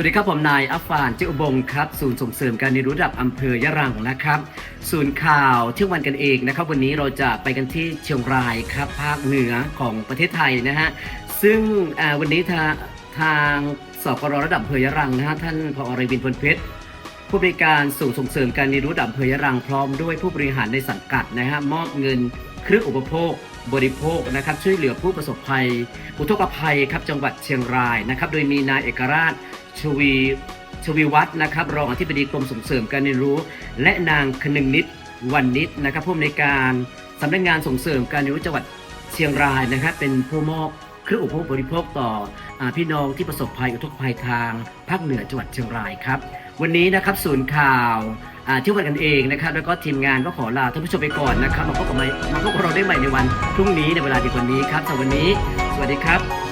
วัสดีครับผมนายอัฟฟานเจ้าบงครับศูนย์ส่งเสริมการเรียนรู้ระดับอำเภอยะรังนะครับ ศูนย์ข่าวเที่ยงวันกันเองนะครับ วันนี้เราจะไปกันที่เชียงรายครับภาคเหนือของประเทศไทยนะฮะซึ่งวันนี้ทางทางสกรระดับอำเภอยะรังนะฮะท่านพอเรวินพลเพชรผู้บริการศูนย์ส่งเสริมการเรียนรู้ระดับอำเภอยะรังพร้อมด้วยผู้บริหารในสังกัดนะฮะมอบเงินเครื่องอุปโภค บริโภคนะครับช่วยเหลือผู้ประสบภัย อุทกภัยครับจังหวัดเชียงรายนะครับโดยมีนายเอกราชชวีชวีวัฒน์นะครับรองอธิบดีกรมส่งเสริมการเรียนรู้ และนางคนึงนิดวันนิดนะครับผู้อำนวยการสำนักงานส่งเสริมการเรียนรู้จังหวัดเชียงรายนะครับเป็นผู้มอบเครื่องอุปโภคบริโภคต่ออพี่น้องที่ประสบภัยอุทกภัยทางภาคเหนือจังหวัดเชียงรายครับวันนี้นะครับศูนย์ข่าวที่วันกันเองนะครับแล้วก็ทีมงานก็ขอลาท่านผู้ชมไปก่อนนะครับมาพบกับใหม่มาพบกับเรา ได้ใหม่ในวันพรุ่งนี้ในเวลาดีกว่านี้ครับสำหรับวันนี้ สวัสดีครับ